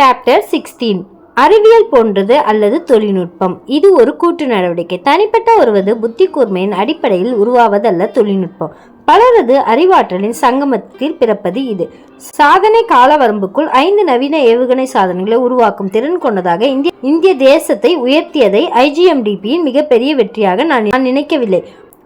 Chapter sixteen அறிவியல் போன்றது அல்லது தொழில்நுட்பம். இது ஒரு கூட்டு நடவடிக்கை. தனிப்பட்ட ஒருவது புத்தி கூர்மையின் அடிப்படையில் உருவாவதல்ல தொழில்நுட்பம். பலரது அறிவாற்றலின் சங்கமத்தில் பிறப்பது இது. சாதனை கால வரம்புக்குள் ஐந்து நவீன ஏவுகணை சாதனைகளை உருவாக்கும் திறன் கொண்டதாக இந்திய இந்திய தேசத்தை உயர்த்தியதை ஐஜிஎம்டிபியின் மிகப்பெரிய வெற்றியாக நான் நான் நினைக்கவில்லை.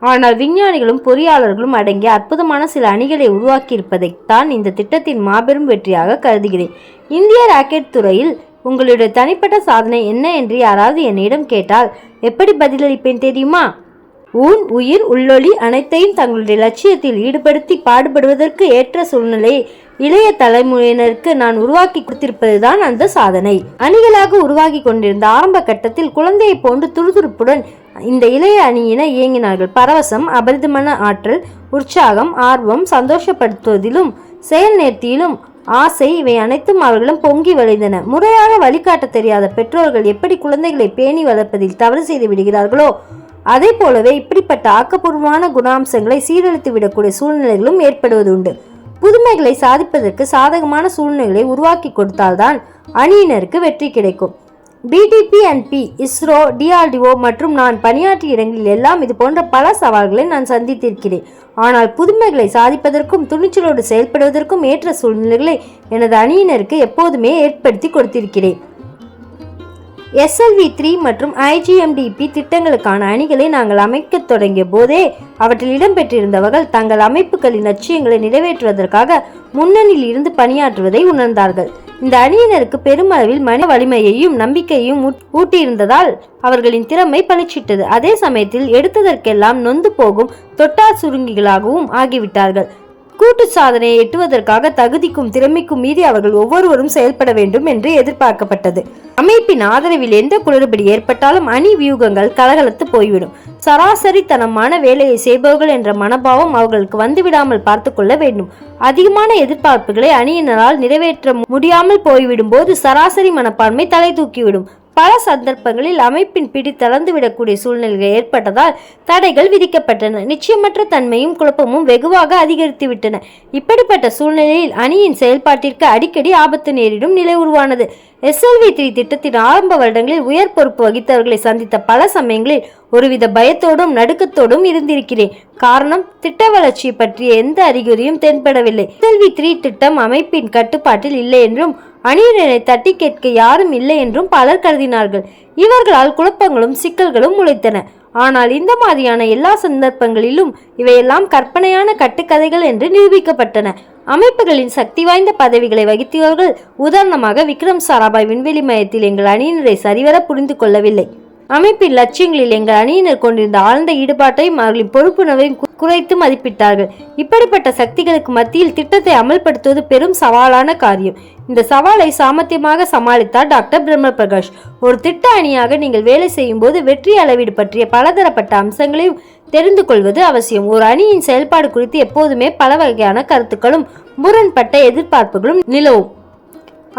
ஆனால் விஞ்ஞானிகளும் பொறியாளர்களும் அடங்கிய அற்புதமான சில அணிகளை உருவாக்கியிருப்பதைத்தான் இந்த திட்டத்தின் மாபெரும் வெற்றியாக கருதுகிறேன். இந்திய ராக்கெட் துறையில் உங்களுடைய தனிப்பட்ட சாதனை என்ன என்று யாராவது என்னிடம் கேட்டால் எப்படி பதிலளிப்பேன் தெரியுமா? ஊன் உயிர் உள்ளொளி அனைத்தையும் தங்களுடைய லட்சியத்தில் ஈடுபடுத்தி பாடுபடுவதற்கு ஏற்ற சூழ்நிலையை இளைய தலைமுறையினருக்கு நான் உருவாக்கி கொடுத்திருப்பதுதான் அந்த சாதனை. அணிகளாக உருவாகி கொண்டிருந்த ஆரம்ப கட்டத்தில் குழந்தையை போன்று துருதுருப்புடன் இந்த இளைய அணியினர் இயங்கினார்கள். பரவசம் அபரிதமான ஆற்றல் உற்சாகம் ஆர்வம் சந்தோஷப்படுத்துவதிலும் செயல் நேர்த்தியிலும் ஆசை இவை அனைத்தும் அவர்களிடம் பொங்கி வழிந்தன முறையாக வழிகாட்ட தெரியாத பெற்றோர்கள் எப்படி குழந்தைகளை பேணி வளர்ப்பதில் தவறு செய்து விடுகிறார்களோ அதே போலவே இப்படிப்பட்ட ஆக்கப்பூர்வமான குணாம்சங்களை சீரழித்து விடக்கூடிய சூழ்நிலைகளும் ஏற்படுவது உண்டு. புதுமைகளை சாதிப்பதற்கு சாதகமான சூழ்நிலைகளை உருவாக்கி கொடுத்தால்தான் அணியினருக்கு வெற்றி கிடைக்கும். PDP and P ISRO DRDO மற்றும் நான் பணியாற்றிய இடங்களில் எல்லாம் இது போன்ற பல சவால்களை நான் சந்தித்திருக்கிறேன். ஆனால் புதுமைகளை சாதிப்பதற்கும் துணிச்சலோடு செயல்படுவதற்கும் ஏற்ற சூழ்நிலைகளை எனது அணியினருக்கு எப்போதுமே ஏற்படுத்தி கொடுத்திருக்கிறேன். எஸ்எல்வி த்ரீ மற்றும் ஐஜிஎம்டிபி திட்டங்களுக்கான அணிகளை நாங்கள் அமைக்கத் தொடங்கிய போதே அவற்றில் இடம்பெற்றிருந்தவர்கள் தங்கள் அமைப்புகளின் லட்சியங்களை நிறைவேற்றுவதற்காக முன்னணியில் இருந்து பணியாற்றுவதை உணர்ந்தார்கள். இந்த அணியினருக்கு பெருமளவில் மன வலிமையையும் நம்பிக்கையையும் ஊட்- ஊட்டியிருந்ததால் அவர்களின் திறமை பளிச்சிட்டது. அதே சமயத்தில் எடுத்ததற்கெல்லாம் நொந்து போகும் தொட்டார் சுருங்கிகளாகவும் ஆகிவிட்டார்கள். கூட்டு சாதனையை எட்டுவதற்காக தகுதிக்கும் திறமைக்கும் மீறி அவர்கள் ஒவ்வொருவரும் செயல்பட வேண்டும் என்று எதிர்பார்க்கப்பட்டது. அமைப்பின் ஆதரவில் எந்த குளறுபடி ஏற்பட்டாலும் அணி வியூகங்கள் கலகலத்து போய்விடும். சராசரித்தனமான வேலையை செய்பவர்கள் என்ற மனபாவம் அவர்களுக்கு வந்துவிடாமல் பார்த்து கொள்ள வேண்டும். அதிகமான எதிர்பார்ப்புகளை அணியினரால் நிறைவேற்ற முடியாமல் போய்விடும் போது சராசரி மனப்பான்மை தலை தூக்கிவிடும். பல சந்தர்ப்பங்களில் அமைப்பின் பிடி தளர்ந்துவிடக்கூடிய சூழ்நிலைகள் ஏற்பட்டதால் தடைகள் விதிக்கப்பட்டன. நிச்சயமற்ற தன்மையும் குழப்பமும் வெகுவாக அதிகரித்துவிட்டன. இப்படிப்பட்ட சூழ்நிலையில் அணியின் செயல்பாட்டிற்கு அடிக்கடி ஆபத்து நேரிடும் நிலை உருவானது. எஸ்எல்வி த்ரீ திட்டத்தின் ஆரம்ப வருடங்களில் உயர் பொறுப்பு வகித்தவர்களை சந்தித்த பல சமயங்களில் ஒருவித பயத்தோடும் நடுக்கத்தோடும் இருந்திருக்கிறேன். காரணம் திட்ட வளர்ச்சி பற்றிய எந்த அறிகுறியும் தென்படவில்லை. எஸ்எல்வி த்ரீ திட்டம் அமைப்பின் கட்டுப்பாட்டில் இல்லை என்றும் அணியினரை தட்டி கேட்க யாரும் இல்லை என்றும் பலர் கருதினார்கள். இவர்களால் குழப்பங்களும் சிக்கல்களும் முளைத்தன. ஆனால் இந்த மாதிரியான எல்லா சந்தர்ப்பங்களிலும் இவையெல்லாம் கற்பனையான கட்டுக்கதைகள் என்று நிரூபிக்கப்பட்டன. அமைப்புகளின் சக்தி வாய்ந்த பதவிகளை வகித்தவர்கள் உதாரணமாக விக்ரம் சாராபாய் விண்வெளி மையத்தில் எங்கள் அணியினரை சரிவர புரிந்து கொள்ளவில்லை. அமைப்பின் லட்சியங்களில் எங்கள் அணியினர் கொண்டிருந்த ஆழ்ந்த ஈடுபாட்டையும் அவர்களின் பொறுப்புணர்வையும் குறைத்து மதிப்பிட்டார்கள். இப்படிப்பட்ட சக்திகளுக்கு மத்தியில் திட்டத்தை அமல்படுத்துவது பெரும் சவாலான காரியம். இந்த சவாலை சாமர்த்தியமாக சமாளித்தார் டாக்டர் பிரம்ம பிரகாஷ் ஒரு திட்ட அணியாக நீங்கள் வேலை செய்யும் போது வெற்றி அளவீடு பற்றிய பலதரப்பட்ட அம்சங்களையும் தெரிந்து கொள்வது அவசியம். ஒரு அணியின் செயல்பாடு குறித்து எப்போதுமே பல வகையான கருத்துக்களும் முரண்பட்ட எதிர்பார்ப்புகளும் நிலவும்.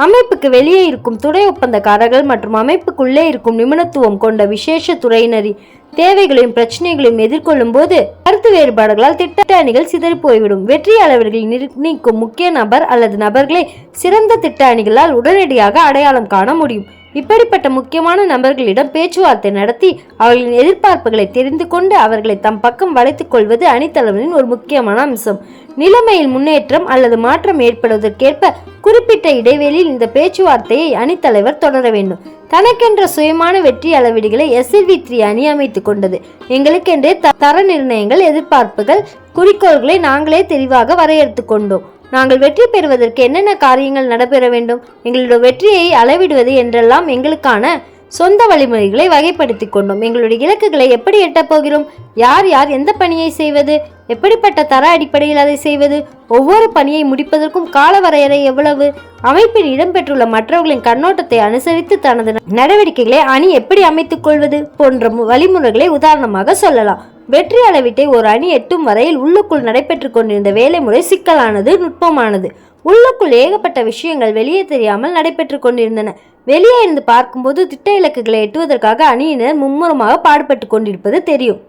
அமைப்புக்கு வெளியே இருக்கும் துணை ஒப்பந்தக்காரர்கள் மற்றும் அமைப்புக்குள்ளே இருக்கும் நிபுணத்துவம் கொண்ட விசேஷ துறையினரின் தேவைகளையும் பிரச்சனைகளையும் எதிர்கொள்ளும் போது கருத்து வேறுபாடுகளால் திட்ட அணிகள் சிதறி போய்விடும். வெற்றியாளர்களை நிர்ணயிக்கும் முக்கிய நபர் அல்லது நபர்களை சிறந்த திட்ட அணிகளால் உடனடியாக அடையாளம் காண முடியும். இப்படிப்பட்ட முக்கியமான நபர்களிடம் பேச்சுவார்த்தை நடத்தி அவர்களின் எதிர்பார்ப்புகளை தெரிந்து கொண்டு அவர்களை தம் பக்கம் வளைத்துக் கொள்வது அணித்தலைவரின் ஒரு முக்கியமான அம்சம். நிலைமையில் முன்னேற்றம் அல்லது மாற்றம் ஏற்படுவதற்கேற்ப குறிப்பிட்ட இடைவெளியில் இந்த பேச்சுவார்த்தையை அணித்தலைவர் தொடர வேண்டும். தனக்கென்ற சுயமான வெற்றி அளவீடுகளை எஸ்எல்வி த்ரீ அணி அமைத்துக் கொண்டது. எங்களுக்கென்றே த- தர நிர்ணயங்கள் எதிர்பார்ப்புகள் குறிக்கோள்களை நாங்களே தெளிவாக வரையறுத்து கொண்டோம். நாங்கள் வெற்றி பெறுவதற்கு என்னென்ன காரியங்கள் நடைபெற வேண்டும்? எங்களுடைய வெற்றியை அளவிடுவது என்றெல்லாம் எங்களுக்கான சொந்த வழிமுறைகளை வகைப்படுத்தி கொண்டோம். எங்களுடைய இலக்குகளை எப்படி எட்டப் போகிறோம்? யார் யார் எந்த பணியை செய்வது? எப்படிப்பட்ட தர அடிப்படையில் அதை செய்வது? ஒவ்வொரு பணியை முடிப்பதற்கும் கால வரையறை எவ்வளவு? அமைப்பில் இடம்பெற்றுள்ள மற்றவர்களின் கண்ணோட்டத்தை அனுசரித்து தனது நடவடிக்கைகளை அணி எப்படி அமைத்துக் கொள்வது போன்ற வழிமுறைகளை உதாரணமாக சொல்லலாம். வெற்றி அளவீட்டை ஒரு அணி எட்டும் வரையில் உள்ளுக்குள் நடைபெற்று கொண்டிருந்த வேலைமுறை சிக்கலானது நுட்பமானது. உள்ளுக்குள் ஏகப்பட்ட விஷயங்கள் வெளியே தெரியாமல் நடைபெற்று கொண்டிருந்தன. வெளியே இருந்து பார்க்கும்போது திட்ட இலக்குகளை எட்டுவதற்காக அணியினர் மும்முரமாக பாடுபட்டு கொண்டிருப்பது தெரியும்.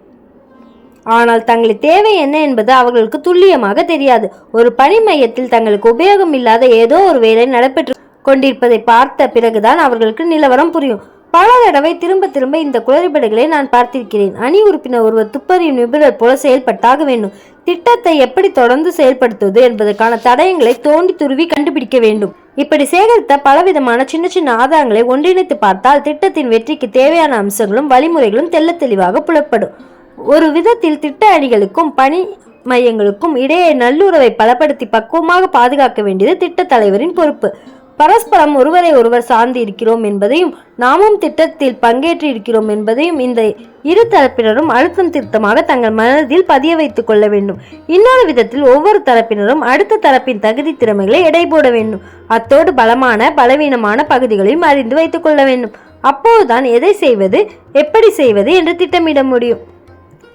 ஆனால் தங்களின் தேவை என்ன என்பது அவர்களுக்கு துல்லியமாக தெரியாது. ஒரு பணி மையத்தில் தங்களுக்கு உபயோகம் இல்லாத ஏதோ ஒரு வேலை நடைபெற்று கொண்டிருப்பதை பார்த்த பிறகுதான் அவர்களுக்கு நிலவரம் புரியும். பல தடவை திரும்ப திரும்ப இந்த குளறுபடிகளை நான் பார்த்திருக்கிறேன். அணி உறுப்பினர் ஒருவர் துப்பறியும் நிபுணர் போல செயல்பட்டாக வேண்டும். திட்டத்தை எப்படி தொடர்ந்து செயல்படுத்துவது என்பதற்கான தடயங்களை தோண்டி துருவி கண்டுபிடிக்க வேண்டும். இப்படி சேகரித்த பலவிதமான சின்ன சின்ன ஆதாரங்களை ஒன்றிணைத்து பார்த்தால் திட்டத்தின் வெற்றிக்கு தேவையான அம்சங்களும் வழிமுறைகளும் தெல்ல தெளிவாக புலப்படும். ஒரு விதத்தில் திட்ட அணிகளுக்கும் பணி மையங்களுக்கும் இடையே நல்லுறவை பலப்படுத்தி பக்குவமாக பாதுகாக்க வேண்டியது திட்ட தலைவரின் பொறுப்பு. பரஸ்பரம் ஒருவரை ஒருவர் சார்ந்து இருக்கிறோம் என்பதையும் நாமும் திட்டத்தில் பங்கேற்று இருக்கிறோம் என்பதையும் இந்த இரு தரப்பினரும் அழுத்தம் திருத்தமாக தங்கள் மனதில் பதிய வைத்துக் கொள்ள வேண்டும். இன்னொரு விதத்தில் ஒவ்வொரு தரப்பினரும் அடுத்த தரப்பின் தகுதி திறமைகளை எடை போட வேண்டும். அத்தோடு பலமான பலவீனமான பகுதிகளையும் அறிந்து வைத்துக் கொள்ள வேண்டும். அப்போதுதான் எதை செய்வது எப்படி செய்வது என்று திட்டமிட முடியும்.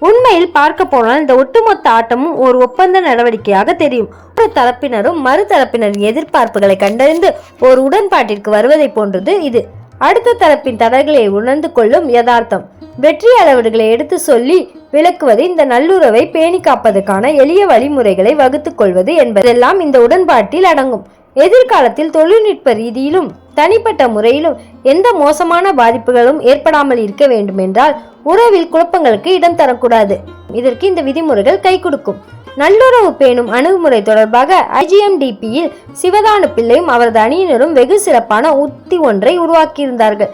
உண்மையில் பார்க்க போனால் இந்த ஒட்டுமொத்த ஆட்டமும் ஒரு ஒப்பந்த நடவடிக்கையாக தெரியும். ஒரு தரப்பினரும் மறுதரப்பினரின் எதிர்பார்ப்புகளை கண்டறிந்து ஒரு உடன்பாட்டிற்கு வருவதை போன்றது இது. அடுத்த தரப்பின் தடைகளை உணர்ந்து கொள்ளும் யதார்த்தம். வெற்றி அளவீடுகளை எடுத்து சொல்லி விளக்குவது இந்த நல்லுறவை பேணி காப்பதற்கான எளிய வழிமுறைகளை வகுத்துக் கொள்வது என்பதெல்லாம் இந்த உடன்பாட்டில் அடங்கும். எதிர்காலத்தில் தொழில்நுட்ப ரீதியிலும் தனிப்பட்ட முறையிலும் எந்த மோசமான பாதிப்புகளும் ஏற்படாமல் இருக்க வேண்டுமென்றால் உறவில் குழப்பங்களுக்கு இடம் தரக்கூடாது. இதற்கு இந்த விதிமுறைகள் கை கொடுக்கும். நல்லுறவு பேணும் அணுகுமுறை தொடர்பாக ஐஜிஎம்டிபியில் சிவதானு பிள்ளையும் அவரது அணியினரும் வெகு சிறப்பான உத்தி ஒன்றை உருவாக்கியிருந்தார்கள்.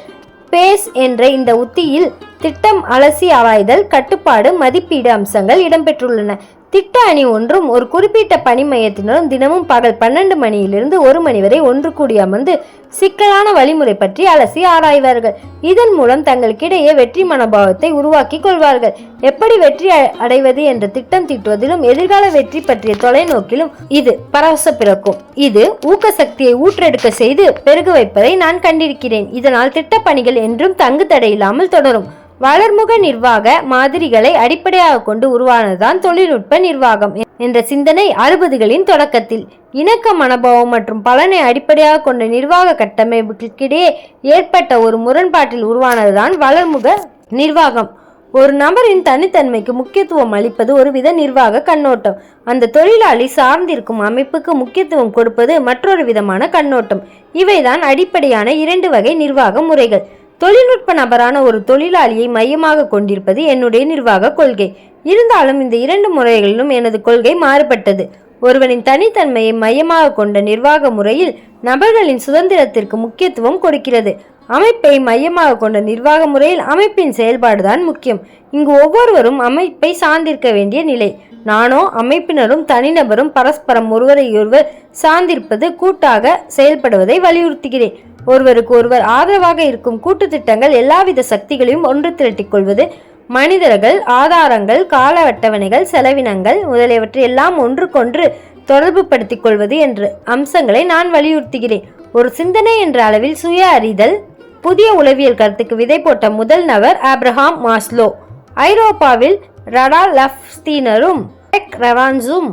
பேஸ் என்ற இந்த உத்தியில் திட்டம் அலசி ஆராய்தல் கட்டுப்பாடு மதிப்பீடு அம்சங்கள் இடம்பெற்றுள்ளன. திட்ட அணி ஒன்றும் ஒரு குறிப்பிட்ட பணி மையத்தினரும் தினமும் பகல் பன்னெண்டு மணியிலிருந்து ஒரு மணி வரை ஒன்று கூடி அமர்ந்து சிக்கலான வழிமுறை பற்றி அலசி ஆராய்வார்கள். இதன் மூலம் தங்களுக்கிடையே வெற்றி மனோபாவத்தை உருவாக்கி கொள்வார்கள். எப்படி வெற்றி அடைவது என்ற திட்டம் தீட்டுவதிலும் எதிர்கால வெற்றி பற்றிய தொலைநோக்கிலும் இது பரவச பிறக்கும். இது ஊக்க சக்தியை ஊற்றெடுக்க செய்து பெருக வைப்பதை நான் கண்டிருக்கிறேன். இதனால் திட்டப்பணிகள் என்றும் தங்கு தடையில்லாமல் தொடரும். வளர்முக நிர்வாக மாதிரிகளை அடிப்படையாக கொண்டு உருவானதுதான் தொழில்நுட்ப நிர்வாகம் என்ற சிந்தனை அறுபதுகளின் தொடக்கத்தில். இணக்க மனோபாவம் மற்றும் பலனை அடிப்படையாக கொண்ட நிர்வாக கட்டமைப்புக்கிடையே ஏற்பட்ட ஒரு முரண்பாட்டில் உருவானதுதான் வளர்முக நிர்வாகம். ஒரு நபரின் தனித்தன்மைக்கு முக்கியத்துவம் அளிப்பது ஒருவித நிர்வாக கண்ணோட்டம். அந்த தொழிலாளி சார்ந்திருக்கும் அமைப்புக்கு முக்கியத்துவம் கொடுப்பது மற்றொரு விதமான கண்ணோட்டம். இவைதான் அடிப்படையான இரண்டு வகை நிர்வாக முறைகள். தொழில்நுட்ப நபரான ஒரு தொழிலாளியை மையமாக கொண்டிருப்பது என்னுடைய நிர்வாக கொள்கை. இருந்தாலும் இந்த இரண்டு முறைகளிலும் எனது கொள்கை மாறுபட்டது. ஒருவனின் தனித்தன்மையை மையமாக கொண்ட நிர்வாக முறையில் நபர்களின் சுதந்திரத்திற்கு முக்கியத்துவம் கொடுக்கிறது. அமைப்பை மையமாக கொண்ட நிர்வாக முறையில் அமைப்பின் செயல்பாடுதான் முக்கியம். இங்கு ஒவ்வொருவரும் அமைப்பை சார்ந்திருக்க வேண்டிய நிலை. நானோ அமைப்பினரும் தனிநபரும் பரஸ்பரம் ஒருவரையொருவர் சார்ந்திருப்பது கூட்டாக செயல்படுவதை வலியுறுத்துகிறேன். ஒருவருக்கு ஒருவர் ஆதரவாக இருக்கும் கூட்டு திட்டங்கள் எல்லாவித சக்திகளையும் ஒன்று திரட்டிக் கொள்வது மனிதர்கள் ஆதாரங்கள் கால அட்டவணைகள் செலவினங்கள் முதலியவற்றை எல்லாம் ஒன்றுக்கொன்று தொடர்பு படுத்திக் கொள்வது என்ற அம்சங்களை நான் வலியுறுத்துகிறேன். ஒரு சிந்தனை என்ற அளவில் சுய அறிதல் புதிய உளவியல் கருத்துக்கு விதை போட்ட முதல் நபர் ஆப்ரஹாம் மாஸ்லோ. ஐரோப்பாவில் ரடா லஃப்ஸ்தீனரும் டெக் ரெவான்ஸும்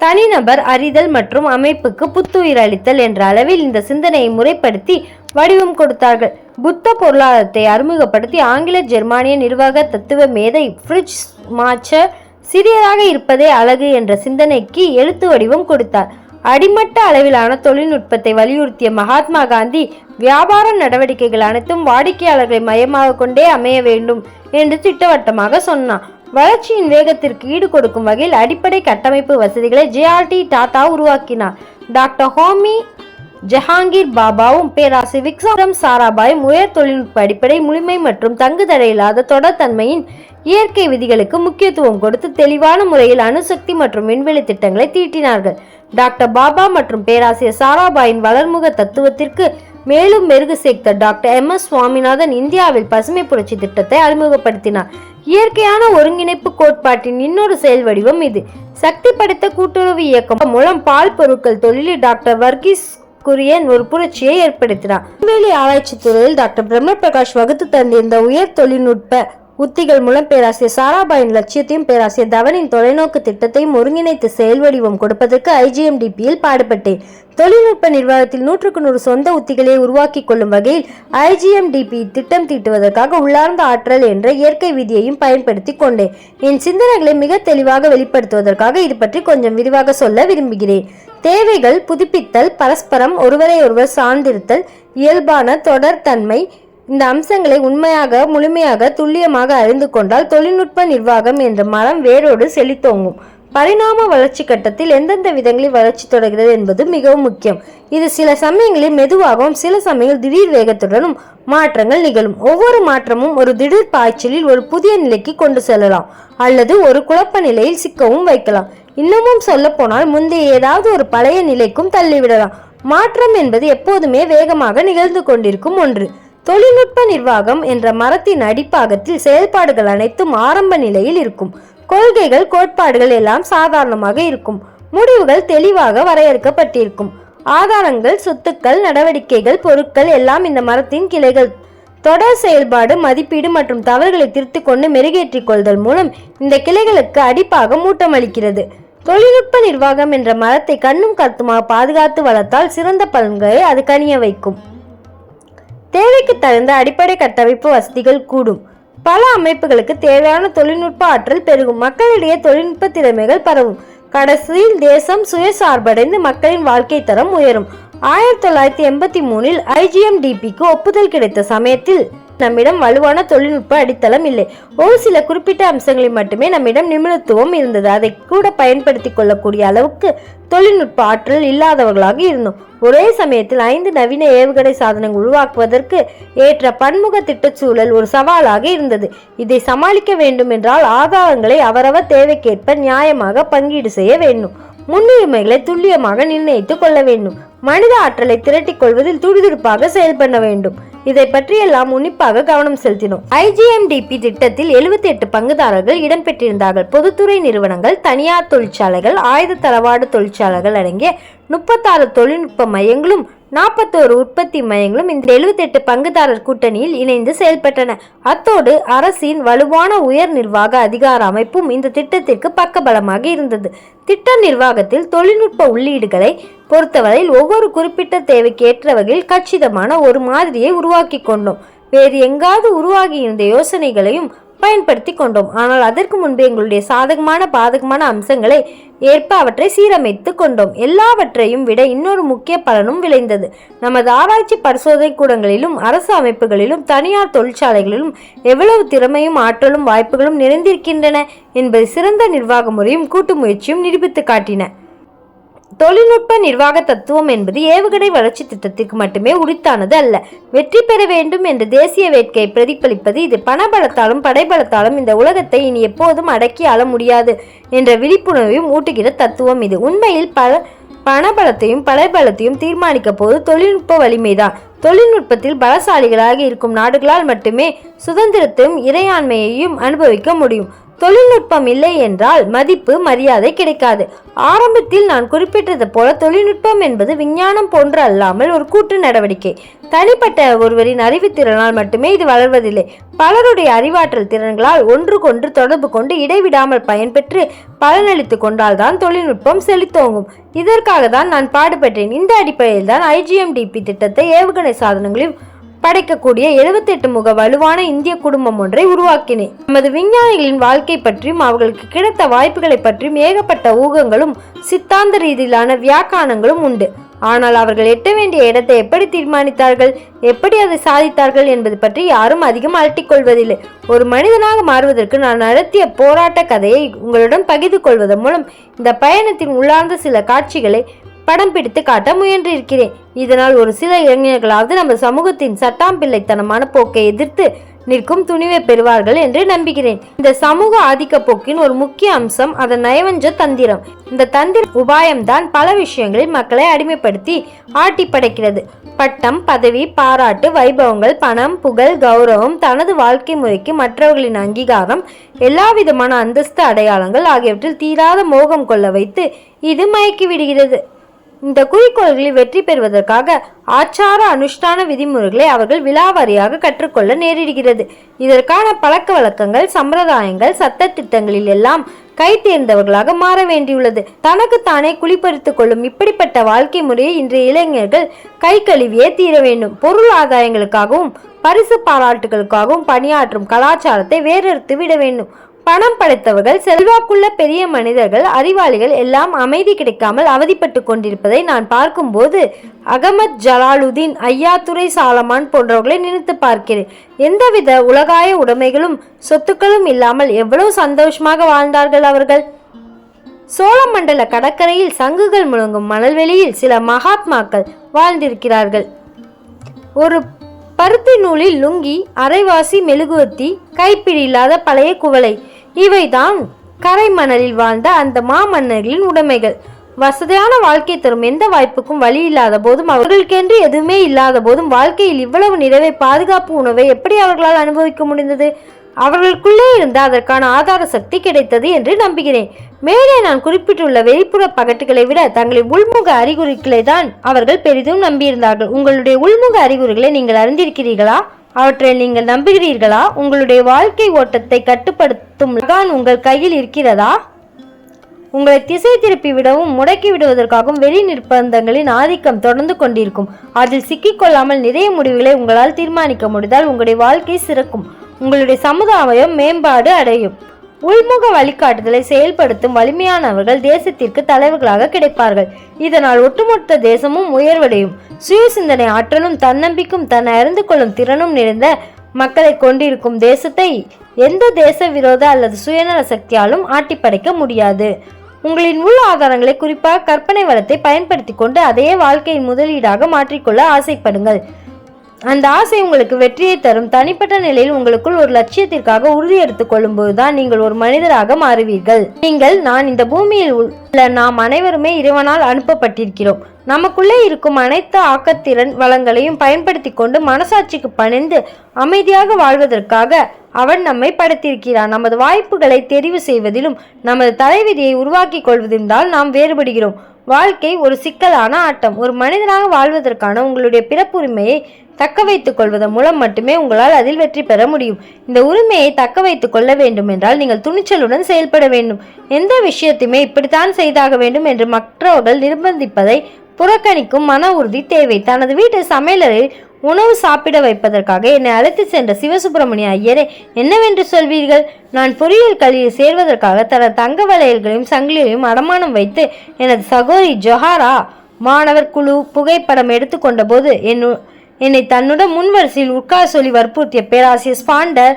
தனிநபர் அறிதல் மற்றும் அமைப்புக்கு புத்துயிர் அளித்தல் என்ற அளவில் இந்த சிந்தனையை முறைப்படுத்தி வடிவம் கொடுத்தார்கள். புத்த பொருளாதாரத்தை அறிமுகப்படுத்தி ஆங்கில ஜெர்மானிய நிர்வாக தத்துவ மேதை ஃப்ரிட்ஜ் மாச்சர் சிறியதாக இருப்பதே அழகு என்ற சிந்தனைக்கு எழுத்து வடிவம் கொடுத்தார். அடிமட்ட அளவிலான தொழில்நுட்பத்தை வலியுறுத்திய மகாத்மா காந்தி வியாபார நடவடிக்கைகள் அனைத்தும் வாடிக்கையாளர்களை மையமாக கொண்டே அமைய வேண்டும் என்று திட்டவட்டமாக சொன்னார். வளர்ச்சியின் வேகத்திற்கு ஈடு கொடுக்கும் வகையில் அடிப்படை கட்டமைப்பு வசதிகளை ஜேஆர்டி டாடா உருவாக்கினார். டாக்டர் ஹோமி ஜஹாங்கீர் பாபாவும் பேராசிரியர் விக்ரம் சாராபாயும் உயர் தொழில்நுட்ப அடிப்படை முழுமை மற்றும் தங்குதடையில்லாத தொடர்தன்மையின் இயற்கை விதிகளுக்கு முக்கியத்துவம் கொடுத்து தெளிவான முறையில் அணுசக்தி மற்றும் விண்வெளி திட்டங்களை தீட்டினார்கள். டாக்டர் பாபா மற்றும் பேராசிரியர் சாராபாயின் வளர்முக தத்துவத்திற்கு மேலும் மெருகு சேர்த்த டாக்டர் எம் எஸ் சுவாமிநாதன் இந்தியாவில் பசுமை புரட்சி திட்டத்தை அறிமுகப்படுத்தினார். இயற்கையான ஒருங்கிணைப்பு கோட்பாட்டின் இன்னொரு செயல் வடிவம் இது. சக்தி படைத்த கூட்டுறவு இயக்கம் மூலம் பால் பொருட்கள் தொழிலில் டாக்டர் வர்கீஸ் குரியன் ஒரு புரட்சியை ஏற்படுத்தினார். விண்வெளி ஆராய்ச்சி துறையில் டாக்டர் பிரம்ம பிரகாஷ் வகுத்து தந்திருந்த உயர் தொழில்நுட்ப உத்திகள் மூலம் பேராசிரியர் சாராபாயின் லட்சியத்தையும் பேராசிரியர் தவனின் தொலைநோக்கு திட்டத்தையும் ஒருங்கிணைத்து செயல் வடிவம் கொடுப்பதற்கு ஐஜிஎம்டிபியில் பாடுபட்டேன். தொழில்நுட்ப நிர்வாகத்தில் நூற்றுக்கு நூறு சொந்த உத்திகளை உருவாக்கி கொள்ளும் வகையில் ஐஜிஎம்டிபி திட்டம் தீட்டுவதற்காக உள்ளார்ந்த ஆற்றல் என்ற இயற்கை விதியையும் பயன்படுத்தி கொண்டேன். என் சிந்தனைகளை மிக தெளிவாக வெளிப்படுத்துவதற்காக இது பற்றி கொஞ்சம் விரிவாக சொல்ல விரும்புகிறேன். தேவைகள் புதுப்பித்தல் பரஸ்பரம் ஒருவரை ஒருவர் சார்ந்திருத்தல் இயல்பான தொடர்தன்மை இந்த அம்சங்களை உண்மையாக முழுமையாக துல்லியமாக அறிந்து கொண்டால் தொழில்நுட்ப நிர்வாகம் என்ற மரம் வேரோடு செழித்தோங்கும். பரிணாம வளர்ச்சி கட்டத்தில் எந்தெந்த விதங்களில் வளர்ச்சி தொடர்கிறது என்பது மிகவும் முக்கியம். இது சில சமயங்களில் மெதுவாகவும் சில சமயங்கள் திடீர் வேகத்துடனும் மாற்றங்கள் நிகழும். ஒவ்வொரு மாற்றமும் ஒரு திடீர் பாய்ச்சலில் ஒரு புதிய நிலைக்கு கொண்டு செல்லலாம் அல்லது ஒரு குழப்ப நிலையில் சிக்கவும் வைக்கலாம். இன்னமும் சொல்லப்போனால் முந்தைய ஏதாவது ஒரு பழைய நிலைக்கும் தள்ளிவிடலாம். மாற்றம் என்பது எப்போதுமே வேகமாக நிகழ்ந்து கொண்டிருக்கும் ஒன்று. தொழில்நுட்ப நிர்வாகம் என்ற மரத்தின் அடிப்பாகத்தில் செயல்பாடுகள் அனைத்தும் ஆரம்ப நிலையில் இருக்கும். கொள்கைகள் கோட்பாடுகள் எல்லாம் சாதாரணமாக இருக்கும். முடிவுகள் தெளிவாக வரையறுக்கப்பட்டிருக்கும். ஆதாரங்கள் சொத்துக்கள் நடவடிக்கைகள் பொருட்கள் எல்லாம் இந்த மரத்தின் கிளைகள். தொடர் செயல்பாடு மதிப்பீடு மற்றும் தவறுகளை திருத்திக் கொண்டு மெருகேற்றிக் கொள்தல் மூலம் இந்த கிளைகளுக்கு அடிப்பாக மூட்டமளிக்கிறது தொழில்நுட்ப நிர்வாகம் என்ற மரத்தை கண்ணும் கருத்துமாக பாதுகாத்து வளர்த்தால் சிறந்த பலன்களை அது கனிய வைக்கும். தேவைக்கு தகுந்த அடிப்படை கட்டமைப்பு வசதிகள் கூடும். பல அமைப்புகளுக்கு தேவையான தொழில்நுட்ப ஆற்றல் பெருகும். மக்களிடையே தொழில்நுட்ப திறமைகள் பரவும். கடைசியில் தேசம் சுயசார்படைந்து மக்களின் வாழ்க்கை தரம் உயரும். ஆயிரத்தி தொள்ளாயிரத்தி எண்பத்தி மூணில் ஐஜிஎம்டிபிக்கு ஒப்புதல் கிடைத்த சமயத்தில் நம்மிடம் வலுவான தொழில்நுட்ப அடித்தளம் இல்லை. ஒரு சில குறிப்பிட்ட அம்சங்களில் மட்டுமே நம்மிடம் நிபுணத்துவம் இருந்தது. அதை கூட பயன்படுத்திக் கொள்ளக்கூடிய அளவுக்கு தொழில்நுட்ப ஆற்றல் இல்லாதவர்களாக இருந்தோம். ஒரே சமயத்தில் ஐந்து நவீன ஏவுகணை சாதனங்கள் உருவாக்குவதற்கு ஏற்ற பன்முக திட்டச்சூழல் ஒரு சவாலாக இருந்தது. இதை சமாளிக்க வேண்டும் என்றால் ஆதாரங்களை அவரவர் தேவைக்கேற்ப நியாயமாக பங்கீடு செய்ய வேண்டும். முன்னுரிமைகளை துல்லியமாக நிர்ணயித்துக் கொள்ள வேண்டும். மனித ஆற்றலை திரட்டிக் கொள்வதில் துடிதுடிப்பாக செயல்பட வேண்டும். இதை பற்றியெல்லாம் உன்னிப்பாக கவனம் செலுத்தினோம். ஐஜிஎம்டிபி திட்டத்தில் எழுபத்தி எட்டு பங்குதாரர்கள் இடம்பெற்றிருந்தார்கள். பொதுத்துறை நிறுவனங்கள் தனியார் தொழிற்சாலைகள் ஆயுத தளவாட தொழிற்சாலைகள் அடங்கிய முப்பத்தாறு தொழில்நுட்ப மையங்களும் நாற்பத்தோரு உற்பத்தி மையங்களும் இந்த எழுபத்தெட்டு பங்குதாரர் கூட்டணியில் இணைந்து செயல்பட்டன. அத்தோடு அரசின் வலுவான உயர் நிர்வாக அதிகார அமைப்பும் இந்த திட்டத்திற்கு பக்கபலமாக இருந்தது. திட்ட நிர்வாகத்தில் தொழில்நுட்ப உள்ளீடுகளை பொறுத்தவரையில் ஒவ்வொரு குறிப்பிட்ட தேவைக்கு ஏற்ற வகையில் கச்சிதமான ஒரு மாதிரியை உருவாக்கி கொண்டோம். வேறு எங்காவது உருவாகி இருந்த யோசனைகளையும் பயன்படுத்தி கொண்டோம். ஆனால் அதற்கு முன்பு எங்களுடைய சாதகமான பாதகமான அம்சங்களை ஏற்ப அவற்றை சீரமைத்து கொண்டோம். எல்லாவற்றையும் விட இன்னொரு முக்கிய பலனும் விளைந்தது. நமது ஆராய்ச்சி பரிசோதனை கூடங்களிலும் அரசு அமைப்புகளிலும் தனியார் தொழிற்சாலைகளிலும் எவ்வளவு திறமையும் ஆற்றலும் வாய்ப்புகளும் நிறைந்திருக்கின்றன என்பது சிறந்த நிர்வாக முறையும் கூட்டு முயற்சியும் நிரூபித்து காட்டின. தொழில்நுட்ப நிர்வாக தத்துவம் என்பது ஏவுகணை வளர்ச்சி திட்டத்திற்கு மட்டுமே உரித்தானது அல்ல. வெற்றி பெற வேண்டும் என்ற தேசிய வேட்கையை பிரதிபலிப்பது இது பணபலத்தாலும் படைபலத்தாலும் இந்த உலகத்தை இனி எப்போதும் அடக்கி ஆள முடியாது என்ற விழிப்புணர்வையும் ஊட்டுகிற தத்துவம் இது. உண்மையில் பல பணபலத்தையும் படைபலத்தையும் தீர்மானிக்க போது தொழில்நுட்ப வலிமைதான். தொழில்நுட்பத்தில் பலசாலிகளாக இருக்கும் நாடுகளால் மட்டுமே சுதந்திரத்தையும் இறையாண்மையையும் அனுபவிக்க முடியும். தொழில்நுட்பம் இல்லை என்றால் மதிப்பு மரியாதை கிடைக்காது. ஆரம்பத்தில் நான் குறிப்பிட்டது போல தொழில்நுட்பம் என்பது விஞ்ஞானம் போன்று அல்லாமல் ஒரு கூட்டு நடவடிக்கை. தனிப்பட்ட ஒருவரின் அறிவுத்திறனால் மட்டுமே இது வளர்வதில்லை. பலருடைய அறிவாற்றல் திறன்களால் ஒன்றுக்கொன்று தொடர்பு கொண்டு இடைவிடாமல் பயன்பெற்று பலனளித்து கொண்டால்தான் தொழில்நுட்பம் செழித்தோங்கும். இதற்காக தான் நான் பாடுபட்டேன். இந்த அடிப்படையில் தான் ஐஜிஎம்டிபி திட்டத்தை ஏவுகணை சாதனங்களில் படைக்கக்கூடிய 78 முக வலுவான இந்திய குடும்பம் ஒன்றை உருவாக்கினேன். நமது விஞ்ஞானிகளின் வாழ்க்கை பற்றியும் அவர்களுக்கு கிடைத்த வாய்ப்புகளை பற்றியும் ஏகப்பட்ட ஊகங்களும் சித்தாந்த ரீதியிலான வியாக்கானங்களும் உண்டு. ஆனால் அவர்கள் எட்ட வேண்டிய இடத்தை எப்படி தீர்மானித்தார்கள் எப்படி அதை சாதித்தார்கள் என்பது பற்றி யாரும் அதிகம் அலட்டிக்கொள்வதில்லை ஒரு மனிதனாக மாறுவதற்கு நான் நடத்திய போராட்ட கதையை உங்களுடன் பகிர்ந்து கொள்வதன் மூலம் இந்த பயணத்தின் உள்ளார்ந்த சில காட்சிகளை படம் பிடித்து காட்ட முயன்றிருக்கிறேன். இதனால் ஒரு சில இளைஞர்களாவது நம்ம சமூகத்தின் சட்டாம்பிள்ளைத்தனமான போக்கை எதிர்த்து நிற்கும் துணிவை பெறுவார்கள் என்று நம்புகிறேன். இந்த சமூக ஆதிக்க போக்கின் ஒரு முக்கிய அம்சம் அதன் நயவஞ்ச தந்திரம். இந்த தந்திர உபாயம்தான் பல விஷயங்களில் மக்களை அடிமைப்படுத்தி ஆட்டி படைக்கிறது. பட்டம் பதவி பாராட்டு வைபவங்கள் பணம் புகழ் கௌரவம் தனது வாழ்க்கை முறைக்கு மற்றவர்களின் அங்கீகாரம் எல்லா விதமான அந்தஸ்து அடையாளங்கள் ஆகியவற்றில் தீராத மோகம் கொள்ள வைத்து இது மயக்கி விடுகிறது. இந்த குறிக்கோள்களில் வெற்றி பெறுவதற்காக ஆச்சார அனுஷ்டான விதிமுறைகளை அவர்கள் விலாவாரியாக கற்றுக்கொள்ள நேரிடுகிறது. இதற்கான பழக்க வழக்கங்கள் சம்பிரதாயங்கள் சட்ட திட்டங்களில் எல்லாம் கை தேர்ந்தவர்களாக மாற வேண்டியுள்ளது. தனக்கு தானே குளிப்பறித்துக் கொள்ளும் இப்படிப்பட்ட வாழ்க்கை முறையை இன்றைய இளைஞர்கள் கை கழுவியே தீர வேண்டும். பொருள் ஆதாயங்களுக்காகவும் பரிசு பாராட்டுகளுக்காகவும் பணியாற்றும் கலாச்சாரத்தை வேறறுத்து விட வேண்டும். பணம் படைத்தவர்கள் செல்வாக்குள்ள பெரிய மனிதர்கள் அறிவாளிகள் எல்லாம் அமைதி கிடைக்காமல் அவதிப்பட்டு கொண்டிருப்பதை நான் பார்க்கும்போது அகமத் ஜலாலுதீன் ஐயாத்துறை சாலமான் போன்றவர்களை நினைத்து பார்க்கிறேன். எந்தவித உலகாய உடைமைகளும் சொத்துக்களும் இல்லாமல் எவ்வளவு சந்தோஷமாக வாழ்ந்தார்கள் அவர்கள்? சோழமண்டல கடற்கரையில் சங்குகள் முழங்கும் மணல்வெளியில் சில மகாத்மாக்கள் வாழ்ந்திருக்கிறார்கள். ஒரு பருத்தி நூலில் லுங்கி அரைவாசி மெழுகுவத்தி கைப்பிடி இல்லாத பழைய குவளை இவைதான் கரைமணலில் வாழ்ந்த அந்த மாமன்னர்களின் உடைமைகள். வசதியான வாழ்க்கை தரும் எந்த வாய்ப்புக்கும் வழி இல்லாத போதும் அவர்களுக்கென்று எதுவுமே இல்லாத போதும் வாழ்க்கையில் இவ்வளவு நிறைவை பாதுகாப்பு உணவை எப்படி அவர்களால் அனுபவிக்க முடிந்தது? அவர்களுக்குள்ளே இருந்த அதற்கான ஆதார சக்தி கிடைத்தது என்று நம்புகிறேன். மேலே நான் குறிப்பிட்டுள்ள வெளிப்புற பகட்டுகளை விட தங்களின் உள்முக அறிகுறிகளை தான் அவர்கள் பெரிதும் நம்பியிருந்தார்கள். உங்களுடைய உள்முக அறிகுறிகளை நீங்கள் அறிந்திருக்கிறீர்களா? அவற்றை நீங்கள் நம்புகிறீர்களா? உங்களுடைய வாழ்க்கை ஓட்டத்தை கட்டுப்படுத்தும் லகான் உங்கள் கையில் இருக்கிறதா? உங்களை திசை திருப்பி விடவும் முடக்கி விடுவதற்காகவும் வெளி நிர்பந்தங்களின் ஆதிக்கம் தொடர்ந்து கொண்டிருக்கும். அதில் சிக்கிக்கொள்ளாமல் நிறைய முடிவுகளை உங்களால் தீர்மானிக்க முடிந்தால் உங்களுடைய வாழ்க்கை சிறக்கும். உங்களுடைய சமுதாயம் மேம்பாடு அடையும். உள்முக வழிகாட்டுதலை செயல்படுத்தும் வலிமையானவர்கள் தேசத்திற்கு தலைவர்களாக கிடைப்பார்கள். இதனால் ஒட்டுமொத்த தேசமும் உயர்வடையும். சுய சிந்தனை ஆற்றலும் தன்னம்பிக்கும் தன் அறிந்து கொள்ளும் திறனும் நிறைந்த மக்களை கொண்டிருக்கும் தேசத்தை எந்த தேச விரோத அல்லது சுயநல சக்தியாலும் ஆட்டிப்படைக்க முடியாது. உங்களின் உள் ஆதாரங்களை குறிப்பாக கற்பனை வளத்தை பயன்படுத்தி கொண்டு அதையே வாழ்க்கையின் முதலீடாக மாற்றிக்கொள்ள ஆசைப்படுங்கள். அந்த ஆசை உங்களுக்கு வெற்றியை தரும். தனிப்பட்ட நிலையில் உங்களுக்குள் ஒரு லட்சியத்திற்காக உறுதி எடுத்துக் கொள்ளும்போதுதான் நீங்கள் ஒரு மனிதராக மாறுவீர்கள். நீங்கள் நான் இந்த பூமியில் உள்ள நாம் அனைவருமே இறைவனால் அனுப்பப்பட்டிருக்கிறோம். நமக்குள்ளே இருக்கும் அனைத்து ஆக்கத்திறன் வளங்களையும் பயன்படுத்தி கொண்டு மனசாட்சிக்கு பணிந்து அமைதியாக வாழ்வதற்காக அவன் நம்மை படைத்திருக்கிறான். நமது வாய்ப்புகளை தெரிவு செய்வதிலும் நமது தலைவிதியை உருவாக்கி கொள்வதிலும் தான் நாம் வேறுபடுகிறோம். வாழ்க்கை ஒரு சிக்கலான ஆட்டம். ஒரு மனிதனாக வாழ்வதற்கான உங்களுடைய பிறப்புரிமையை தக்க வைத்துக் கொள்வதன் மூலம் மட்டுமே உங்களால் அதில் வெற்றி பெற முடியும். இந்த உரிமையை தக்க வைத்துக் கொள்ள வேண்டும் என்றால் நீங்கள் துணிச்சலுடன் செயல்பட வேண்டும். எந்த விஷயத்தையுமே இப்படித்தான் செய்தாக வேண்டும் என்று மற்றவர்கள் நிர்பந்திப்பதை புறக்கணிக்கும் மன உறுதி தேவை. தனது வீட்டு சமையலறையில் உணவு சாப்பிட வைப்பதற்காக என்னை அழைத்து சென்ற சிவசுப்பிரமணிய ஐயரே என்னவென்று சொல்வீர்கள்? நான் பொறியியல் கல்வியில் சேர்வதற்காக தனது தங்க வளையல்களையும் சங்கிலியையும் அடமானம் வைத்து எனது சகோதரி ஜொஹாரா மாணவர் குழு புகைப்படம் எடுத்துக்கொண்ட போது என்னு என்னை தன்னுடன் முன்வரிசையில் உட்கார சொல்லி வற்புறுத்திய பேராசிரியர் ஸ்பாண்டர்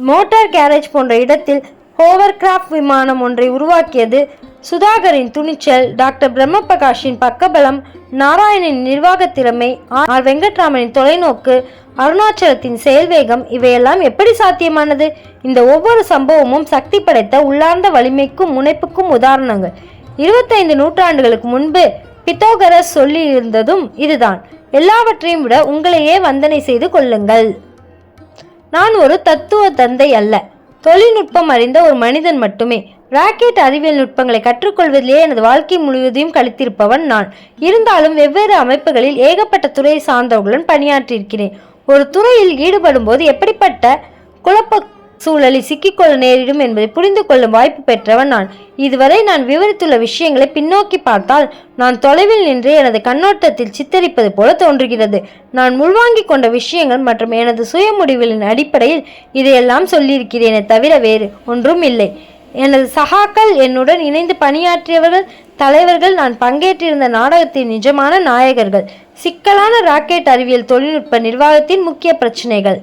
மோட்டார் கேரேஜ் போன்ற இடத்தில் ஹோவர்கிராஃப்ட் விமானம் ஒன்றை உருவாக்கியது சுதாகரின் துணிச்சல் டாக்டர் பிரம்மபிரகாஷின் பக்கபலம் நாராயணின் நிர்வாக திறமை ஆர் வெங்கட்ராமனின் தொலைநோக்கு அருணாச்சலத்தின் செயல்வேகம் இவையெல்லாம் எப்படி சாத்தியமானது? இந்த ஒவ்வொரு சம்பவமும் சக்தி படைத்த உள்ளார்ந்த வலிமைக்கும் முனைப்புக்கும் உதாரணங்கள். இருபத்தைந்து நூற்றாண்டுகளுக்கு முன்பு பித்தோகரஸ் சொல்லியிருந்ததும் இதுதான். எல்லாவற்றையும் விட உங்களையே வந்தனை செய்து கொள்ளுங்கள். நான் ஒரு தத்துவ தந்தை அல்ல. தொழில்நுட்பம் அறிந்த ஒரு மனிதன் மட்டுமே. ராக்கெட் அறிவியல் நுட்பங்களை கற்றுக்கொள்வதிலேயே எனது வாழ்க்கை முழுவதையும் கழித்திருப்பவன் நான். இருந்தாலும் வெவ்வேறு அமைப்புகளில் ஏகப்பட்ட துறையை சார்ந்தவர்களுடன் பணியாற்றியிருக்கிறேன். ஒரு துறையில் ஈடுபடும் போது எப்படிப்பட்ட குழப்ப சூழலில் சிக்கிக்கொள்ள நேரிடும் என்பதை புரிந்து கொள்ளும் வாய்ப்பு பெற்றவன் நான். இதுவரை நான் விவரித்துள்ள விஷயங்களை பின்னோக்கி பார்த்தால் நான் தொலைவில் நின்று எனது கண்ணோட்டத்தில் சித்தரிப்பது போல தோன்றுகிறது. நான் உள்வாங்கிக் கொண்ட விஷயங்கள் மற்றும் எனது சுய முடிவுகளின் அடிப்படையில் இதையெல்லாம் சொல்லியிருக்கிறேனே தவிர வேறு ஒன்றும் இல்லை. எனது சகாக்கள் என்னுடன் இணைந்து பணியாற்றியவர்கள் தலைவர்கள் நான் பங்கேற்றிருந்த நாடகத்தின் நிஜமான நாயகர்கள் சிக்கலான ராக்கெட் அறிவியல் தொழில்நுட்ப நிர்வாகத்தின் முக்கிய பிரச்சனைகள்.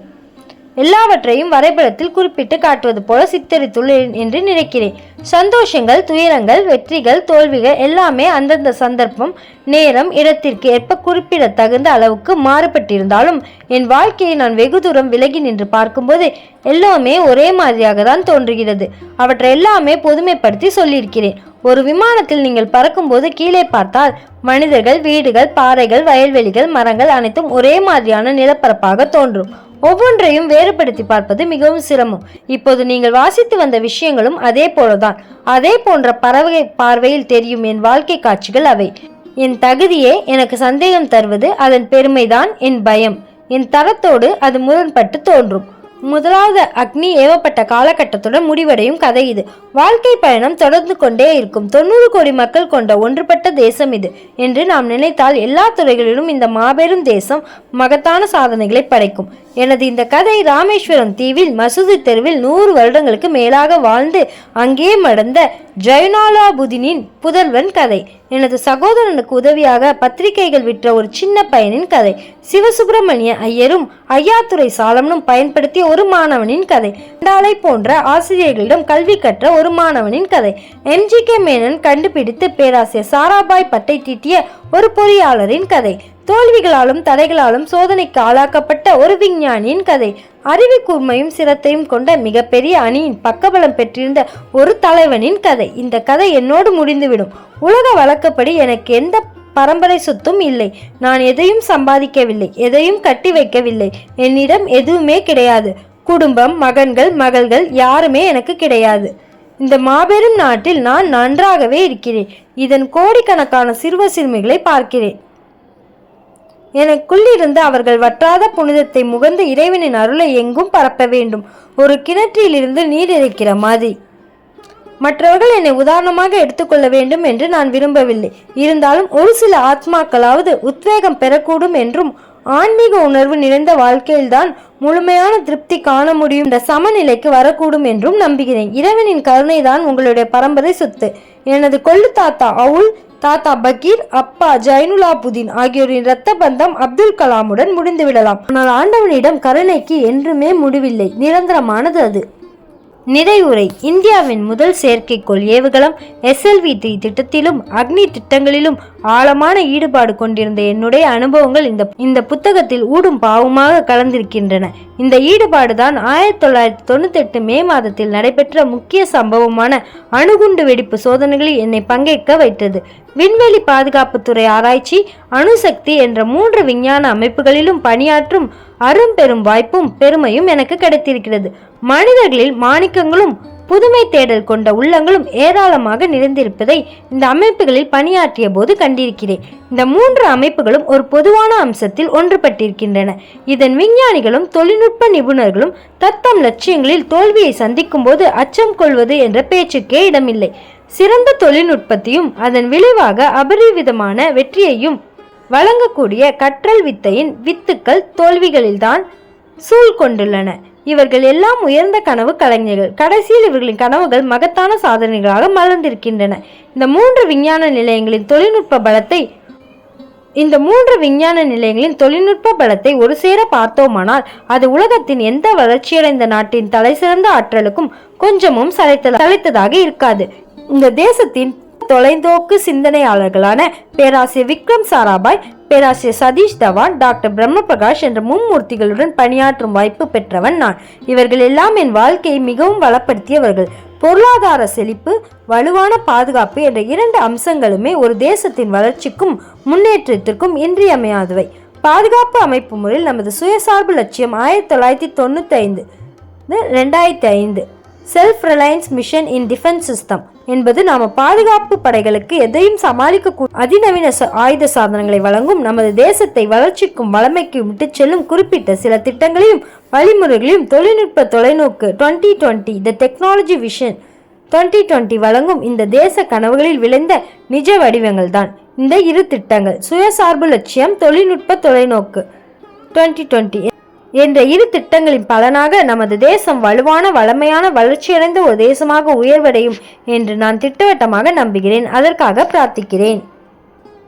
எல்லாவற்றையும் வரைபடத்தில் குறிப்பிட்டு காட்டுவது போல சித்தரித்துள்ளேன் என்று நினைக்கிறேன். சந்தோஷங்கள் துயரங்கள் வெற்றிகள் தோல்விகள் எல்லாமே அந்தந்த சந்தர்ப்பம் நேரம் இடத்திற்கு ஏற்ப குறிப்பிட தகுந்த அளவுக்கு மாறுபட்டிருந்தாலும் என் வாழ்க்கையை நான் வெகு தூரம் விலகி நின்று பார்க்கும்போது எல்லாமே ஒரே மாதிரியாக தான் தோன்றுகிறது. அவற்றை எல்லாமே பொதுமைப்படுத்தி சொல்லியிருக்கிறேன். ஒரு விமானத்தில் நீங்கள் பறக்கும்போது கீழே பார்த்தால் மனிதர்கள் வீடுகள் பாறைகள் வயல்வெளிகள் மரங்கள் அனைத்தும் ஒரே மாதிரியான நிலப்பரப்பாக தோன்றும். ஒவ்வொன்றையும் வேறுபடுத்தி பார்ப்பது மிகவும் சிரமம். இப்போது நீங்கள் வாசித்து வந்த விஷயங்களும் அதே போலதான். அதே போன்ற பறவை பார்வையில் தெரியும் என் வாழ்க்கை காட்சிகள் அவை. என் தகுதியே எனக்கு சந்தேகம் தருவது அதன் பெருமைதான் என் பயம். என் தரத்தோடு அது முரண்பட்டு தோன்றும். முதலாவது அக்னி ஏவப்பட்ட காலகட்டத்துடன் முடிவடையும் கதை இது. வாழ்க்கை பயணம் தொடர்ந்து கொண்டே இருக்கும். தொண்ணூறு கோடி மக்கள் கொண்ட ஒன்றுபட்ட தேசம் இது என்று நாம் நினைத்தால் எல்லா துறைகளிலும் இந்த மாபெரும் தேசம் மகத்தான சாதனைகளை படைக்கும். எனது இந்த கதை ராமேஸ்வரம் தீவில் மசூதி தெருவில் நூறு வருடங்களுக்கு மேலாக வாழ்ந்து அங்கே மடந்த ஜெயனாலாபுதீனின் புதல்வன் கதை. எனது சகோதரனுக்கு உதவியாக பத்திரிகைகள் விற்ற ஒரு சின்ன பையனின் கதை. சிவசுப்பிரமணிய ஐயரும் ஐயாத்துறை சாலமனும் பயன்படுத்திய ஒரு மாணவனின் கதை. டாலை போன்ற ஆசிரியர்களிடம் கல்வி கற்ற ஒரு மாணவனின் கதை. MG K. மேனன் கண்டுபிடித்து பேராசிரியர் சாராபாய் பட்டை தீட்டிய ஒரு பொறியாளரின் கதை. தோல்விகளாலும் தடைகளாலும் சோதனைக்கு ஆளாக்கப்பட்ட ஒரு விஞ்ஞானியின் கதை. அறிவு கூர்மையும் சிரத்தையும் கொண்ட மிகப்பெரிய அணியின் பக்கபலம் பெற்றிருந்த ஒரு தலைவனின் கதை. இந்த கதை என்னோடு முடிந்துவிடும். உலக வழக்கப்படி எனக்கு எந்த பரம்பரை சொத்தும் இல்லை. நான் எதையும் சம்பாதிக்கவில்லை. எதையும் கட்டி வைக்கவில்லை. என்னிடம் எதுவுமே கிடையாது. குடும்பம் மகன்கள் மகள்கள் யாருமே எனக்கு கிடையாது. இந்த மாபெரும் நாட்டில் நான் நன்றாகவே இருக்கிறேன். இதன் கோடிக்கணக்கான சிறுவ சிறுமிகளை பார்க்கிறேன். எனக்குள்ளிருந்து அவர்கள் வற்றாத புனிதத்தை முகந்த இறைவனின் அருளை எங்கும் பரப்ப வேண்டும். ஒரு கிணற்றிலிருந்து நீர் இறைக்கிற மாதிரி. மற்றவர்கள் என்னை உதாரணமாக எடுத்துக்கொள்ள வேண்டும் என்று நான் விரும்பவில்லை. இருந்தாலும் ஒரு சில ஆத்மாக்களாவது உத்வேகம் பெறக்கூடும் என்றும் ஆன்மீக உணர்வு நிறைந்த வாழ்க்கையில்தான் முழுமையான திருப்தி காண முடியும். என்ற சமநிலைக்கு வரக்கூடும் என்றும் நம்புகிறேன். இறைவனின் கருணை தான் உங்களுடைய பரம்பரை சொத்து. எனது கொள்ளு தாத்தா அவுல் தாத்தா பக்கீர் அப்பா ஜைனுலா புதீன் ஆகியோரின் இரத்த பந்தம் அப்துல் கலாமுடன் முடிந்துவிடலாம். ஆனால் ஆண்டவனிடம் கருணைக்கு என்றுமே முடிவில்லை. நிரந்தரமானது அது. நிறைவுரை இந்தியாவின் முதல் செயற்கைக்கோள் ஏவுகலம் எஸ்எல்வி த்ரீ திட்டத்திலும் அக்னி திட்டங்களிலும் ஆழமான ஈடுபாடு கொண்டிருந்த என்னுடைய அனுபவங்கள் இந்த இந்த புத்தகத்தில் ஊடும் பாவமாக கலந்திருக்கின்றன. இந்த ஈடுபாடு தான் ஆயிரத்தி தொள்ளாயிரத்தி தொண்ணூத்தி எட்டு மே மாதத்தில் நடைபெற்ற முக்கிய சம்பவமான அணுகுண்டு வெடிப்பு சோதனைகளில் என்னை பங்கேற்க வைத்தது. விண்வெளி பாதுகாப்புத்துறை ஆராய்ச்சி அணுசக்தி என்ற மூன்று விஞ்ஞான அமைப்புகளிலும் பணியாற்றும் அரும்பெரும் வாய்ப்பும் பெருமையும் எனக்கு கிடைத்திருக்கிறது. மனிதர்களில் மாணிக்கங்களும் புதுமை தேடல் கொண்ட உள்ளங்களும் ஏராளமாக நிறைந்திருப்பதை இந்த அமைப்புகளில் பணியாற்றிய போது கண்டிருக்கிறேன். இந்த மூன்று அமைப்புகளும் ஒரு பொதுவான அம்சத்தில் ஒன்றுபட்டிருக்கின்றன. இதன் விஞ்ஞானிகளும் தொழில்நுட்ப நிபுணர்களும் தத்தம் லட்சியங்களில் தோல்வியை சந்திக்கும் போது அச்சம் கொள்வது என்ற பேச்சுக்கே இடமில்லை. சிறந்த தொழில்நுட்பத்தையும் அதன் விளைவாக அபரிவிதமான வெற்றியையும் வழங்கக்கூடிய கற்றல் வித்தையின் வித்துக்கள் தோல்விகளில்தான் சூழ் கொண்டுள்ளன. இவர்கள் எல்லாம் உயர்ந்த கனவு கலைஞர்கள். கடைசியில் இவர்களின் கனவுகள் மகத்தான சாதனைகளாக மலர்ந்திருக்கின்றன. இந்த மூன்று விஞ்ஞான நிலையங்களின் தொழில்நுட்ப பலத்தை இந்த மூன்று விஞ்ஞான நிலையங்களின் தொழில்நுட்ப பலத்தை ஒரு சேர பார்த்தோமானால் அது உலகத்தின் எந்த வளர்ச்சியடைந்த நாட்டின் தலைசிறந்த ஆற்றலுக்கும் கொஞ்சமும் சளைத்த சளைத்ததாக இருக்காது. இந்த தேசத்தின் தொலைந்தோக்கு சிந்தனையாளர்களான பேராசிரியர் விக்ரம் சாராபாய் பேராசிரியர் சதீஷ் தவான் டாக்டர் பிரம்மபிரகாஷ் என்ற மும்மூர்த்திகளுடன் பணியாற்றும் வாய்ப்பு பெற்றவன் நான். இவர்கள் எல்லாம் என் வாழ்க்கையை மிகவும் வளப்படுத்தியவர்கள். பொருளாதார செழிப்பு வலுவான பாதுகாப்பு என்ற இரண்டு அம்சங்களுமே ஒரு தேசத்தின் வளர்ச்சிக்கும் முன்னேற்றத்திற்கும் இன்றியமையாதவை. பாதுகாப்பு அமைப்பு முறையில் நமது சுயசார்பு லட்சியம் ஆயிரத்தி தொள்ளாயிரத்தி தொண்ணூற்றி ஐந்து ரெண்டாயிரத்தி ஐந்து. Self reliance mission in defence system என்பது நாம் பாதுகாப்பு படைகளுக்கு எதையும் சமாளிக்க அதிநவீன ஆயுத சாதனங்களை வழங்கும் நமது தேசத்தை வளர்ச்சிக்கும் வளமைக்கும் விட்டுச் செல்லும் குறிப்பிட்ட சில திட்டங்களையும் வழிமுறைகளையும் தொழில்நுட்ப தொலைநோக்கு 2020 twenty the technology vision 2020 twenty வழங்கும் இந்த தேச கனவுகளில் விளைந்த நிஜ வடிவங்கள் தான். இந்த இரு திட்டங்கள் சுயசார்பு லட்சியம் தொழில்நுட்ப தொலைநோக்கு 2020 டுவெண்ட்டி என்ற இரு திட்டங்களின் பலனாக நமது தேசம் வலுவான வளமையான வளர்ச்சியடைந்த ஒரு தேசமாக உயர்வடையும் என்று நான் திட்டவட்டமாக நம்புகிறேன். அதற்காக பிரார்த்திக்கிறேன்.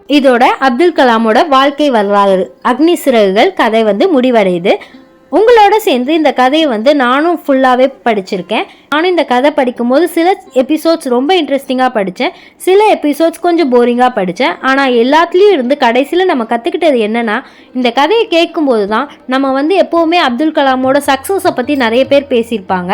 இதோட அப்துல் கலாமோட வாழ்க்கை வரலாறு அக்னி சிறகுகள் கதை வந்து முடிவடையுது. உங்களோட சேர்ந்து இந்த கதையை வந்து நானும் ஃபுல்லாகவே படிச்சிருக்கேன். நானும் இந்த கதை படிக்கும்போது சில எபிசோட்ஸ் ரொம்ப இன்ட்ரெஸ்டிங்காக படித்தேன் சில எபிசோட்ஸ் கொஞ்சம் போரிங்காக படித்தேன் ஆனால் எல்லாத்துலேயும் இருந்து கடைசியில் நம்ம கற்றுக்கிட்டது என்னென்னா இந்த கதையை கேட்கும்போது தான் நம்ம வந்து எப்போவுமே அப்துல் கலாமோட சக்ஸஸை பற்றி நிறைய பேர் பேசியிருப்பாங்க.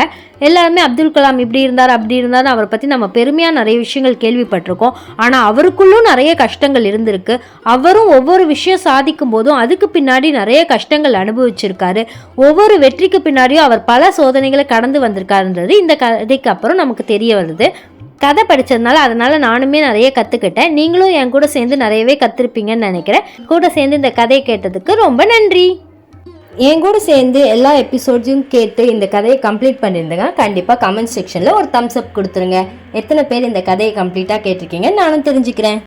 எல்லாருமே அப்துல் கலாம் இப்படி இருந்தார் அப்படி இருந்தார் அவரை பற்றி நம்ம பெருமையாக நிறைய விஷயங்கள் கேள்விப்பட்டிருக்கோம். ஆனால் அவருக்குள்ளும் நிறைய கஷ்டங்கள் இருந்திருக்கு. அவரும் ஒவ்வொரு விஷயம் சாதிக்கும் போதும் அதுக்கு பின்னாடி நிறைய கஷ்டங்கள் அனுபவிச்சிருக்காரு. ஒவ்வொரு வெற்றிக்கு பின்னாடியும் அவர் பல சோதனைகளை கடந்து வந்திருக்காருன்றது இந்த கதைக்கு அப்புறம் நமக்கு தெரிய வருது. கதை படித்ததுனால அதனால் நானுமே நிறைய கற்றுக்கிட்டேன் நீங்களும் என் கூட சேர்ந்து நிறையவே கற்றுருப்பீங்கன்னு நினைக்கிறேன். கூட சேர்ந்து இந்த கதையை கேட்டதுக்கு ரொம்ப நன்றி. என் கூட சேர்ந்து எல்லா எபிசோட்ஸையும் கேட்டு இந்த கதையை கம்ப்ளீட் பண்ணியிருந்தேங்க கண்டிப்பாக கமெண்ட் செக்ஷனில் ஒரு தம்ஸ் அப் கொடுத்துருங்க. எத்தனை பேர் இந்த கதையை கம்ப்ளீட்டாக கேட்டிருக்கீங்க நானும் தெரிஞ்சுக்கிறேன்.